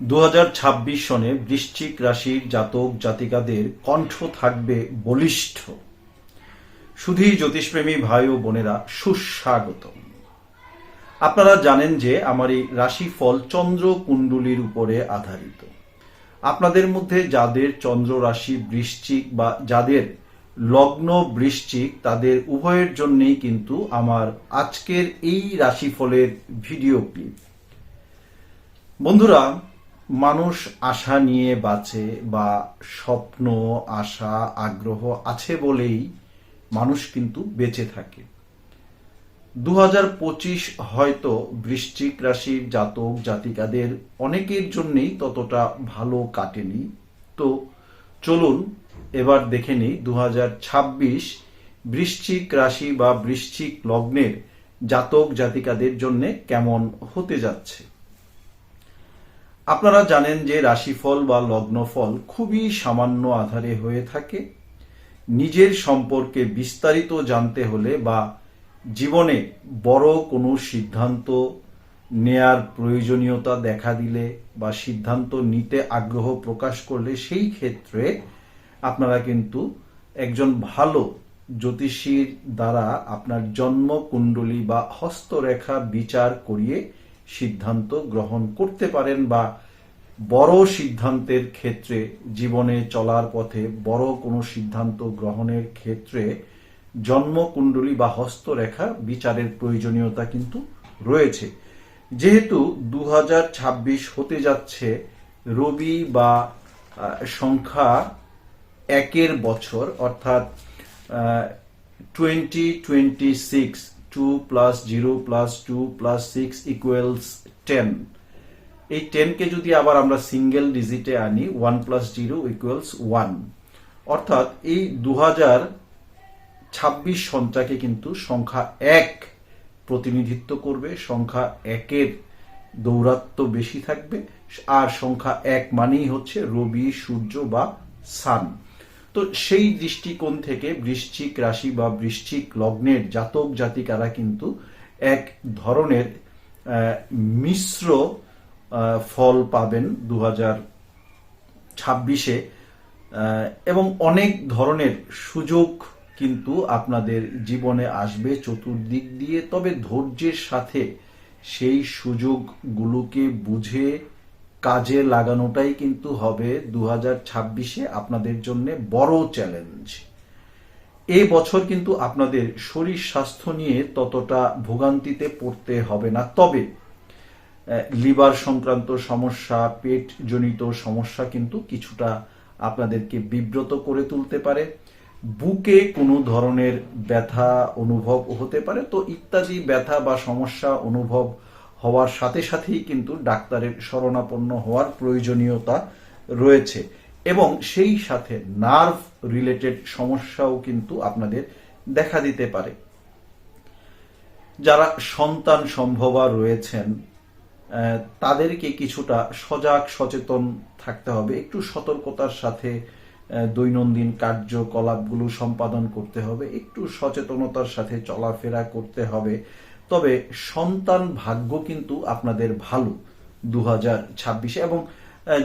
দু হাজার ছাব্বিশ সনে বৃশ্চিক রাশির জাতক জাতিকাদের কণ্ঠ থাকবে বলিষ্ঠ। শুধুই জ্যোতিষপ্রেমী ভাই ও বোনেরা সুস্বাগত আপনারা জানেন যে আমার এই রাশিফল চন্দ্র কুণ্ডলীর উপরে আধারিত। আপনাদের মধ্যে যাদের চন্দ্র রাশি বৃশ্চিক বা যাদের লগ্ন বৃশ্চিক, তাদের উভয়ের জন্যই কিন্তু আমার আজকের এই রাশিফলের ভিডিও ক্লিপ। বন্ধুরা মানুষ আশা নিয়ে বাঁচে বা স্বপ্ন, আশা, আগ্রহ আছে বলেই মানুষ কিন্তু বেঁচে থাকে। দু হয়তো বৃশ্চিক রাশির জাতক, জাতিকাদের অনেকের জন্যই ততটা ভালো কাটেনি। তো চলুন এবার দেখে নিই দু বৃশ্চিক রাশি বা বৃশ্চিক লগ্নের জাতক, জাতিকাদের জন্য কেমন হতে যাচ্ছে। আপনারা জানেন যে রাশিফল বা লগ্নফল খুবই সামান্য আধারে হয়ে থাকে। নিজের সম্পর্কে বিস্তারিত জানতে হলে বা জীবনে বড় কোনো সিদ্ধান্ত নেয়ার প্রয়োজনীয়তা দেখা দিলে বা সিদ্ধান্ত নিতে আগ্রহ প্রকাশ করলে সেই ক্ষেত্রে আপনারা কিন্তু একজন ভালো জ্যোতিষীর দ্বারা আপনার জন্ম কুণ্ডলী বা হস্তরেখা বিচার করিয়ে সিদ্ধান্ত গ্রহণ করতে পারেন বা বড় সিদ্ধান্তের ক্ষেত্রে জীবনে চলার পথে বড় কোনো সিদ্ধান্ত গ্রহণের ক্ষেত্রে জন্মকুণ্ডলী বা হস্তরেখা বিচারের প্রয়োজনীয়তা কিন্তু রয়েছে। যেহেতু দু হাজার ছাব্বিশ হতে যাচ্ছে, রবি বা সংখ্যা একের বছর, অর্থাৎ twenty twenty six two plus zero plus two plus six equals ten এই টেনকে যদি আবার আমরা সিঙ্গেল ডিজিটে আনি one plus zero equals one অর্থাৎ এই দু হাজার ছাব্বিশ সনটাকে কিন্তু সংখ্যা এক প্রতিনিধিত্ব করবে, সংখ্যা একের দৌরাত্ম বেশি থাকবে, আর সংখ্যা এক মানেই হচ্ছে রবি, সূর্য বা সান তো সেই দৃষ্টিকোণ থেকে বৃশ্চিক রাশি বা বৃশ্চিক লগ্নের জাতক জাতিকারা কিন্তু এক ধরনের মিশ্র ফল পাবেন দু হাজার ছাব্বিশে এবং অনেক ধরনের সুযোগ কিন্তু আপনাদের জীবনে আসবে চতুর্দিক দিয়ে। তবে ধৈর্যের সাথে সেই সুযোগগুলোকে বুঝে কাজে লাগানোটাই কিন্তু হবে দু হাজার ছাব্বিশে আপনাদের জন্য বড় চ্যালেঞ্জ। এই বছর কিন্তু আপনাদের শরীর স্বাস্থ্য নিয়ে ততটা ভোগান্তিতে পড়তে হবে না। তবে লিভার সংক্রান্ত সমস্যা পেট জনিত সমস্যা কিন্তু কিছুটা আপনাদেরকে বিব্রত করে তুলতে পারে। বুকে কোনো ধরনের ব্যথা অনুভব হতে পারে। তো ইত্যাদি ব্যথা বা সমস্যা অনুভব হওয়ার সাথে সাথেই কিন্তু ডাক্তারের শরণাপন্ন হওয়ার প্রয়োজনীয়তা রয়েছে এবং সেই সাথে নার্ভ রিলেটেড সমস্যাও কিন্তু আপনাদের দেখা দিতে পারে। যারা সন্তান সম্ভবা রয়েছেন তাদেরকে কিছুটা সজাগ, সচেতন থাকতে হবে, একটু সতর্কতার সাথে দৈনন্দিন কার্যকলাপগুলো সম্পাদন করতে হবে, একটু সচেতনতার সাথে চলাফেরা করতে হবে। তবে সন্তান ভাগ্য কিন্তু আপনাদের ভালো দু হাজার ছাব্বিশে এবং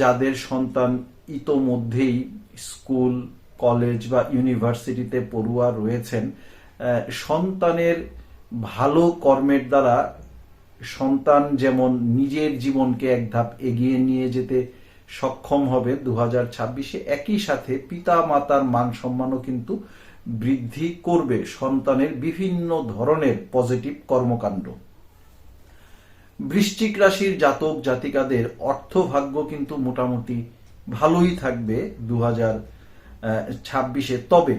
যাদের সন্তান ইতোমধ্যেই স্কুল, কলেজ বা ইউনিভার্সিটিতে পড়ুয়া রয়েছেন সন্তানের ভালো কর্মের দ্বারা সন্তান যেমন নিজের জীবনকে এক ধাপ এগিয়ে নিয়ে যেতে সক্ষম হবে দু হাজার ছাব্বিশে, একই সাথে পিতা মাতার মান সম্মানও কিন্তু বৃদ্ধি করবে সন্তানের বিভিন্ন ধরনের পজিটিভ কর্মকাণ্ড। বৃশ্চিক রাশির জাতক জাতিকাদের অর্থভাগ্য কিন্তু মোটামুটি ভালোই থাকবে দু হাজার ছাব্বিশে। তবে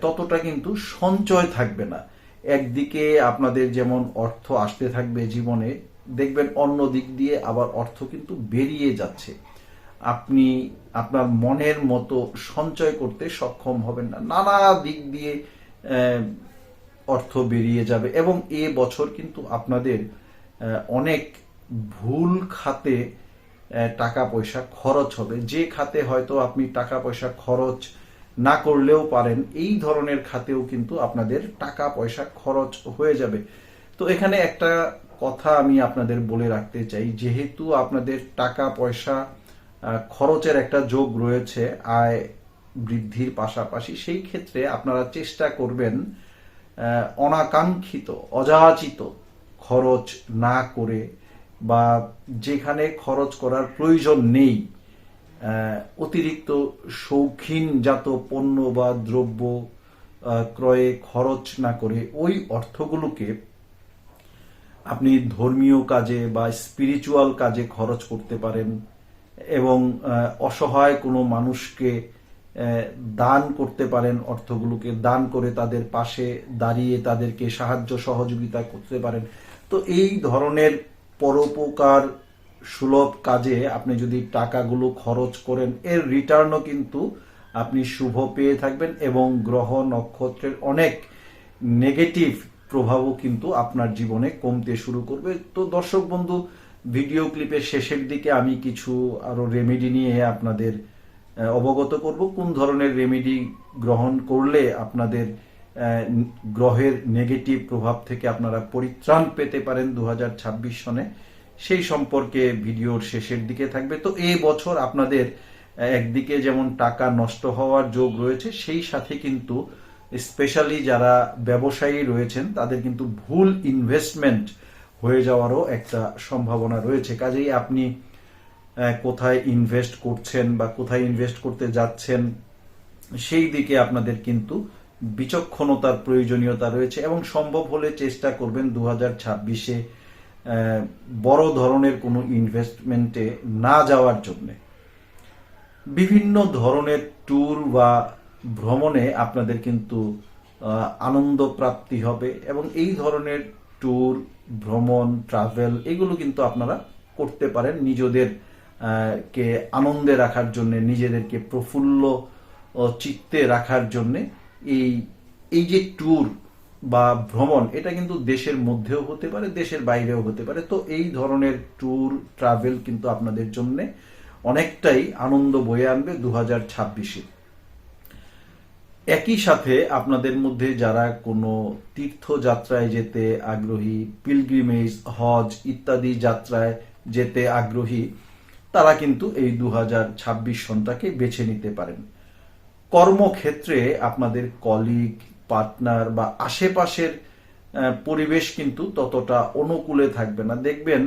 ততটা কিন্তু সঞ্চয় থাকবে না। একদিকে আপনাদের যেমন অর্থ আসতে থাকবে জীবনে, দেখবেন অন্য দিক দিয়ে আবার অর্থ কিন্তু বেরিয়ে যাচ্ছে। আপনি আপনার মনের মতো সঞ্চয় করতে সক্ষম হবেন না। নানা দিক দিয়ে অর্থ বেরিয়ে যাবে এবং এ বছর কিন্তু আপনাদের অনেক ভুল খাতে টাকা পয়সা খরচ হবে। যে খাতে হয়তো আপনি টাকা পয়সা খরচ না করলেও পারেন, এই ধরনের খাতেও কিন্তু আপনাদের টাকা পয়সা খরচ হয়ে যাবে। তো এখানে একটা কথা আমি আপনাদের বলে রাখতে চাই। যেহেতু আপনাদের টাকা পয়সা খরচের একটা যোগ রয়েছে, আয় বৃদ্ধির পাশাপাশি। সেই ক্ষেত্রে আপনারা চেষ্টা করবেন অনাকাঙ্ক্ষিত, অযাচিত খরচ না করে বা যেখানে খরচ করার প্রয়োজন নেই অতিরিক্ত শৌখিনজাত পণ্য বা দ্রব্য ক্রয়ে খরচ না করে ওই অর্থগুলোকে আপনি ধর্মীয় কাজে বা স্পিরিচুয়াল কাজে খরচ করতে পারেন। এবং অসহায় কোনো মানুষকে দান করতে পারেন অর্থগুলোকে, দান করে তাদের পাশে দাঁড়িয়ে তাদেরকে সাহায্য সহযোগিতা করতে পারেন। তো এই ধরনের পরোপকার সুলভ কাজে আপনি যদি টাকাগুলো খরচ করেন, এর রিটার্নও কিন্তু আপনি শুভ পেয়ে থাকবেন এবং গ্রহ নক্ষত্রের অনেক নেগেটিভ প্রভাবও কিন্তু আপনার জীবনে কমতে শুরু করবে। তো দর্শক বন্ধু ভিডিও ক্লিপের শেষের দিকে আমি কিছু আরও রেমেডি নিয়ে আপনাদের অবগত করব। কোন ধরনের রেমেডি গ্রহণ করলে আপনাদের গ্রহের নেগেটিভ প্রভাব থেকে আপনারা পরিত্রাণ পেতে পারেন দু হাজার ছাব্বিশ সনে? সেই সম্পর্কে ভিডিওর শেষের দিকে থাকবে। তো এই বছর আপনাদের একদিকে যেমন টাকা নষ্ট হওয়ার যোগ রয়েছে, সেই সাথে কিন্তু স্পেশালি যারা ব্যবসায়ী রয়েছেন, তাদের কিন্তু ভুল ইনভেস্টমেন্ট হয়ে যাওয়ারও একটা সম্ভাবনা রয়েছে। কাজেই আপনি কোথায় ইনভেস্ট করছেন বা কোথায় ইনভেস্ট করতে যাচ্ছেন, সেই দিকে আপনাদের কিন্তু বিচক্ষণতার প্রয়োজনীয়তা রয়েছে এবং সম্ভব হলে চেষ্টা করবেন দু হাজার ছাব্বিশে বড় ধরনের কোনো ইনভেস্টমেন্টে না যাওয়ার জন্যে। বিভিন্ন ধরনের ট্যুর বা ভ্রমণে আপনাদের কিন্তু আনন্দ প্রাপ্তি হবে এবং এই ধরনের ট্যুর ভ্রমণ ট্রাভেল এগুলো কিন্তু আপনারা করতে পারেন নিজেদের কে আনন্দে রাখার জন্য, নিজেদেরকে প্রফুল্ল চিত্তে রাখার জন্য এই এই যে ট্যুর বা ভ্রমণ, এটা কিন্তু দেশের মধ্যেও হতে পারে, দেশের বাইরেও হতে পারে। তো এই ধরনের ট্যুর ট্রাভেল কিন্তু আপনাদের জন্য অনেকটাই আনন্দ বয়ে আনবে দু হাজার ছাব্বিশে। একই সাথে আপনাদের মধ্যে যারা কোনো তীর্থযাত্রায় যেতে আগ্রহী, পিলগ্রিমেজ, হজ ইত্যাদি যাত্রায় যেতে আগ্রহী, তারা কিন্তু এই দু হাজার ছাব্বিশ সনটাকে বেছে নিতে পারেন। কর্মক্ষেত্রে আপনাদের কলিগ পার্টনার বা আশেপাশের পরিবেশ কিন্তু ততটা অনুকূলে থাকবে না। দেখবেন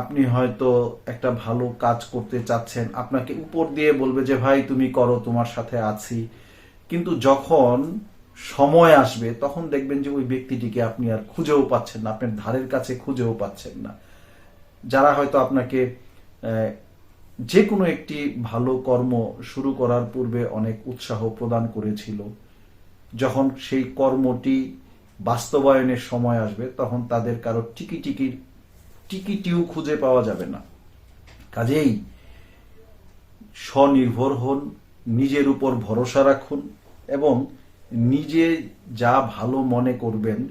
আপনি হয়তো একটা ভালো কাজ করতে চাচ্ছেন, আপনাকে উপর দিয়ে বলবে যে, ভাই, তুমি করো, তোমার সাথে আছি। কিন্তু যখন সময় আসবে, তখন দেখবেন যে ওই ব্যক্তিটিকে আপনি আর খুঁজেও পাচ্ছেন না, আপনার ধারের কাছে খুঁজেও পাচ্ছেন না। যারা হয়তো আপনাকে যে কোনো একটি ভালো কর্ম শুরু করার পূর্বে অনেক উৎসাহ প্রদান করেছিল। যখন সেই কর্মটি বাস্তবায়নের সময় আসবে, তখন তাদের কারও টিকি টিকি টিকিটিও খুঁজে পাওয়া যাবে না। কাজেই স্বনির্ভর হন নিজের উপর ভরসা রাখুন এবং নিজে যা ভালো মনে করবেন,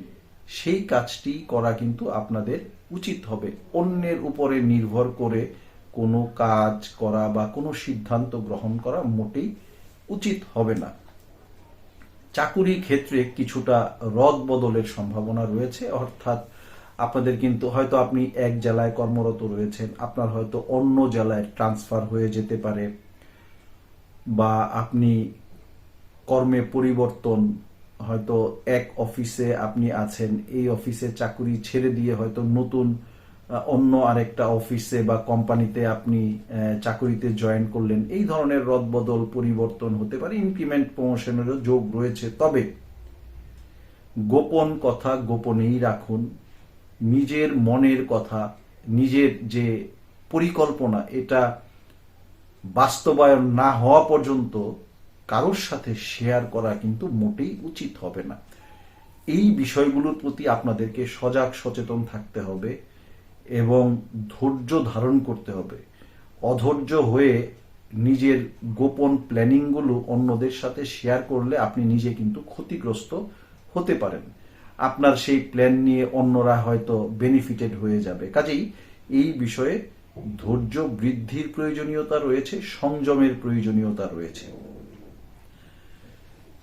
সেই কাজটি করা কিন্তু আপনাদের উচিত হবে। অন্যের উপরে নির্ভর করে কোনো কাজ করা বা কোনো সিদ্ধান্ত গ্রহণ করা মোটেই উচিত হবে না। চাকুরি ক্ষেত্রে কিছুটা রদ বদলের সম্ভাবনা রয়েছে, অর্থাৎ আপনাদের কিন্তু হয়তো আপনি এক জেলায় কর্মরত রয়েছেন, আপনার হয়তো অন্য জেলায় ট্রান্সফার হয়ে যেতে পারে বা আপনি কর্মে পরিবর্তন, হয়তো এক অফিসে আপনি আছেন, এই অফিসে চাকুরি ছেড়ে দিয়ে হয়তো নতুন অন্য আরেকটা অফিসে বা কোম্পানিতে আপনি চাকুরিতে জয়েন করলেন, এই ধরনের রদবদল পরিবর্তন হতে পারে ইনক্রিমেন্ট প্রমোশনেরও যোগ রয়েছে। তবে গোপন কথা গোপনেই রাখুন, নিজের মনের কথা, নিজের যে পরিকল্পনা, এটা বাস্তবায়ন না হওয়া পর্যন্ত কারোর সাথে শেয়ার করা কিন্তু মোটেই উচিত হবে না। এই বিষয়গুলোর প্রতি আপনাদেরকে সজাগ, সচেতন থাকতে হবে এবং ধৈর্য ধারণ করতে হবে। অধৈর্য হয়ে নিজের গোপন প্ল্যানিংগুলো অন্যদের সাথে শেয়ার করলে আপনি নিজে কিন্তু ক্ষতিগ্রস্ত হতে পারেন। আপনার সেই প্ল্যান নিয়ে অন্যরা হয়তো বেনিফিটেড হয়ে যাবে। কাজেই এই বিষয়ে ধৈর্য বৃদ্ধির প্রয়োজনীয়তা রয়েছে, সংযমের প্রয়োজনীয়তা রয়েছে।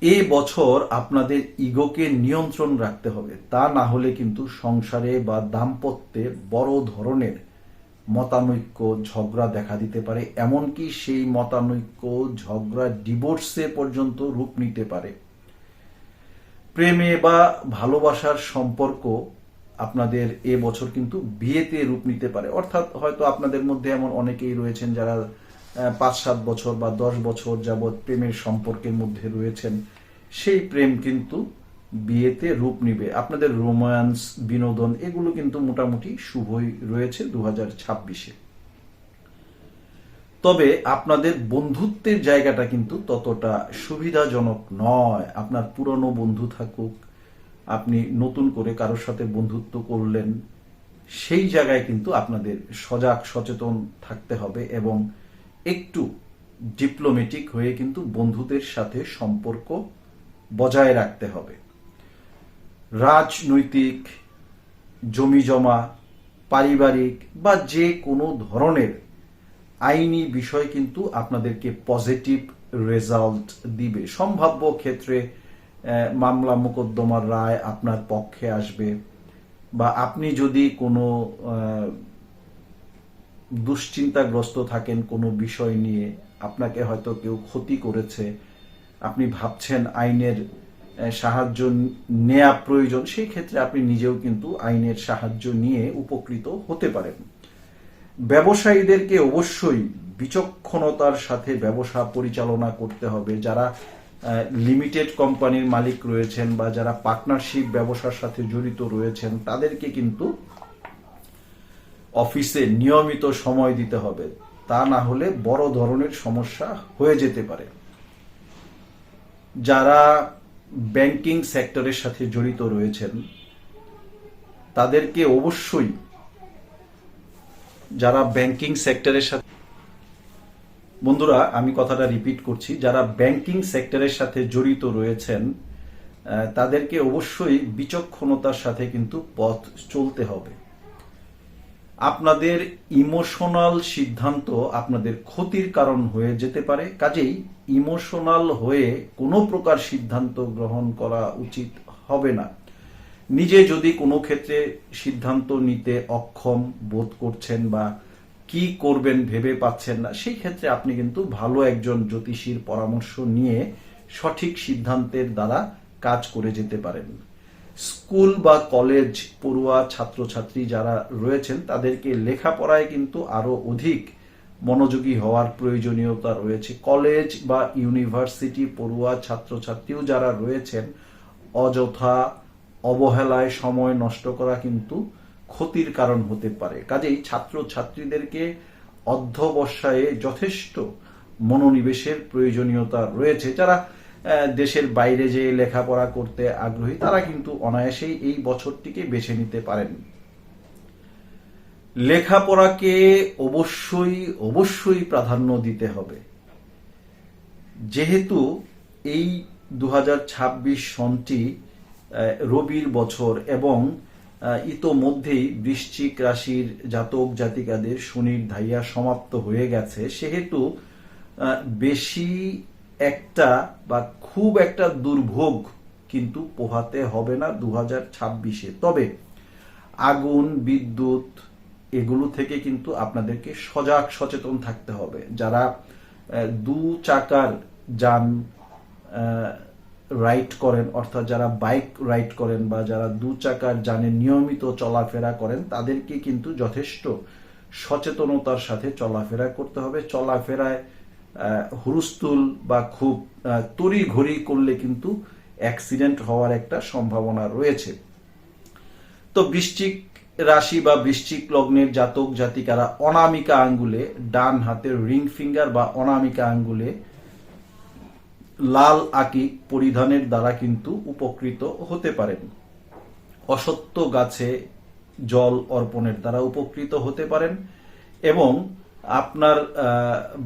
এ বছর আপনাদের ইগোকে নিয়ন্ত্রণ রাখতে হবে, তা না হলে কিন্তু সংসারে বা দাম্পত্যে বড় ধরনের মতানৈক্য, ঝগড়া দেখা দিতে পারে, এমনকি সেই মতানৈক্য, ঝগড়া ডিভোর্সে পর্যন্ত রূপ নিতে পারে। প্রেমে বা ভালোবাসার সম্পর্ক আপনাদের এ বছর কিন্তু বিয়েতে রূপ নিতে পারে। অর্থাৎ হয়তো আপনাদের মধ্যে এমন অনেকেই রয়েছেন যারা পাঁচ, সাত বছর বা দশ বছর যাবৎ প্রেমের সম্পর্কের মধ্যে রয়েছেন। সেই প্রেম কিন্তু বিয়েতে রূপ নিবে। আপনাদের রোম্যান্স, বিনোদন এগুলো কিন্তু মোটামুটি শুভই রয়েছে দু হাজার ছাব্বিশে। তবে আপনাদের বন্ধুত্বের জায়গাটা কিন্তু ততটা সুবিধাজনক নয়। আপনার পুরনো বন্ধু থাকুক আপনি নতুন করে কারোর সাথে বন্ধুত্ব করলেন, সেই জায়গায় কিন্তু আপনাদের সজাগ, সচেতন থাকতে হবে এবং একটু ডিপ্লোমেটিক হয়ে কিন্তু বন্ধুদের সাথে সম্পর্ক বজায় রাখতে হবে। রাজনৈতিক জমি জমা পারিবারিক বা যে কোনো ধরনের আইনি বিষয় কিন্তু আপনাদেরকে পজিটিভ রেজাল্ট দিবে। সম্ভাব্য ক্ষেত্রে মামলা মোকদ্দমার রায় আপনার পক্ষে আসবে। বা আপনি যদি কোনো দুশ্চিন্তাগ্রস্ত থাকেন কোনো বিষয় নিয়ে, আপনাকে হয়তো কেউ ক্ষতি করেছে, আপনি ভাবছেন আইনের সাহায্য নেওয়া প্রয়োজন, সেই ক্ষেত্রে আপনি নিজেও কিন্তু আইনের সাহায্য নিয়ে উপকৃত হতে পারেন। ব্যবসায়ীদেরকে অবশ্যই বিচক্ষণতার সাথে ব্যবসা পরিচালনা করতে হবে। যারা লিমিটেড কোম্পানির মালিক রয়েছেন বা যারা পার্টনারশিপ ব্যবসার সাথে জড়িত রয়েছেন, তাদেরকে কিন্তু অফিসে নিয়মিত সময় দিতে হবে। তা না হলে বড় ধরনের সমস্যা হয়ে যেতে পারে। যারা ব্যাংকিং সেক্টরের সাথে জড়িত রয়েছেন, তাদেরকে অবশ্যই যারা ব্যাংকিং সেক্টরের সাথে বন্ধুরা, আমি কথাটা রিপিট করছি। যারা ব্যাংকিং সেক্টরের সাথে জড়িত রয়েছেন তাদেরকে অবশ্যই বিচক্ষণতার সাথে কিন্তু পথ চলতে হবে। আপনাদের ইমোশনাল সিদ্ধান্ত আপনাদের ক্ষতির কারণ হয়ে যেতে পারে। কাজেই ইমোশনাল হয়ে কোনো প্রকার সিদ্ধান্ত গ্রহণ করা উচিত হবে না। নিজে যদি কোনো ক্ষেত্রে সিদ্ধান্ত নিতে অক্ষম বোধ করছেন বা কি করবেন, ভেবে পাচ্ছেন না, সেই ক্ষেত্রে আপনি কিন্তু ভালো একজন জ্যোতিষীর পরামর্শ নিয়ে সঠিক সিদ্ধান্তের দ্বারা কাজ করে যেতে পারেন। স্কুল বা কলেজ পড়ুয়া ছাত্রছাত্রী যারা রয়েছেন, তাদেরকে লেখাপড়ায় কিন্তু আরও অধিক মনোযোগী হওয়ার প্রয়োজনীয়তা রয়েছে। কলেজ বা ইউনিভার্সিটি পড়ুয়া ছাত্রছাত্রীও যারা রয়েছেন, অযথা অবহেলায় সময় নষ্ট করা কিন্তু ক্ষতির কারণ হতে পারে। কাজেই ছাত্র ছাত্রীদেরকে অধ্যবসায়ে যথেষ্ট মনোনিবেশের প্রয়োজনীয়তা রয়েছে। যারা দেশের বাইরে যে লেখাপড়া করতে আগ্রহী, তারা কিন্তু অনায়াসেই এই বছরটিকে বেছে নিতে পারেন। লেখাপড়াকে অবশ্যই অবশ্যই প্রাধান্য দিতে হবে। যেহেতু এই দু হাজার ছাব্বিশ সনটি রবির বছর এবং ইতোমধ্যেই বৃশ্চিক রাশির জাতক জাতিকাদের শনির ধাইয়া সমাপ্ত হয়ে গেছে। সেহেতু বেশি একটা বা খুব একটা দুর্ভোগ কিন্তু পোহাতে হবে না দু ছাব্বিশে। তবে আগুন, বিদ্যুৎ এগুলো থেকে কিন্তু আপনাদেরকে সজাগ সচেতন থাকতে হবে। যারা দু চাকার যান রাইড করেন অর্থাৎ যারা বাইক রাইড করেন বা যারা দু চাকার যানে নিয়মিত চলাফেরা করেন তাদেরকে কিন্তু যথেষ্ট সচেতনতার সাথে চলাফেরা করতে হবে। চলাফেরায় হুলস্থুল বা খুব আহ, তড়িঘড়ি করলে কিন্তু অ্যাক্সিডেন্ট হওয়ার একটা সম্ভাবনা রয়েছে। তো বৃশ্চিক রাশি বা বৃশ্চিক লগ্নের জাতক জাতিকারা অনামিকা আঙ্গুলে ডান হাতের রিং ফিঙ্গার বা অনামিকা আঙ্গুলে লাল আকিক পরিধানের দ্বারা কিন্তু উপকৃত হতে পারেন। অসত্য গাছে জল অর্পণের দ্বারা উপকৃত হতে পারেন এবং আপনার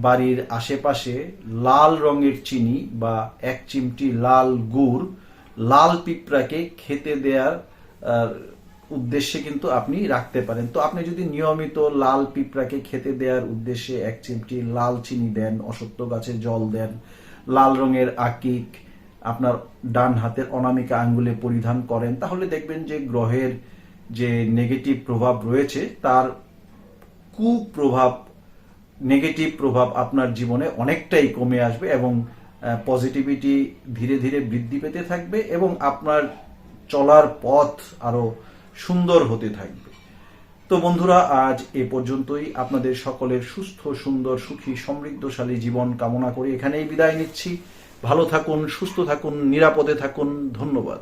বাড়ির আশেপাশে লাল রঙের চিনি বা এক চিমটি লাল গুড়, লাল পিঁপড়াকে খেতে দেওয়ার উদ্দেশ্যে কিন্তু আপনি রাখতে পারেন। তো আপনি যদি নিয়মিত লাল পিঁপড়াকে খেতে দেওয়ার উদ্দেশ্যে এক চিমটি লাল চিনি দেন, অসত্য গাছে জল দেন লাল রঙের আকিক, আপনার ডান হাতের অনামিকা আঙ্গুলে পরিধান করেন, তাহলে দেখবেন যে গ্রহের যে নেগেটিভ প্রভাব রয়েছে, তার কুপ্রভাব নেগেটিভ প্রভাব আপনার জীবনে অনেকটাই কমে আসবে এবং পজিটিভিটি ধীরে ধীরে বৃদ্ধি পেতে থাকবে এবং আপনার চলার পথ আরও সুন্দর হতে থাকবে। তো বন্ধুরা, আজ এ পর্যন্তই। আপনাদের সকলের সুস্থ, সুন্দর, সুখী, সমৃদ্ধশালী জীবন কামনা করে এখানেই বিদায় নিচ্ছি। ভালো থাকুন, সুস্থ থাকুন, নিরাপদে থাকুন। ধন্যবাদ।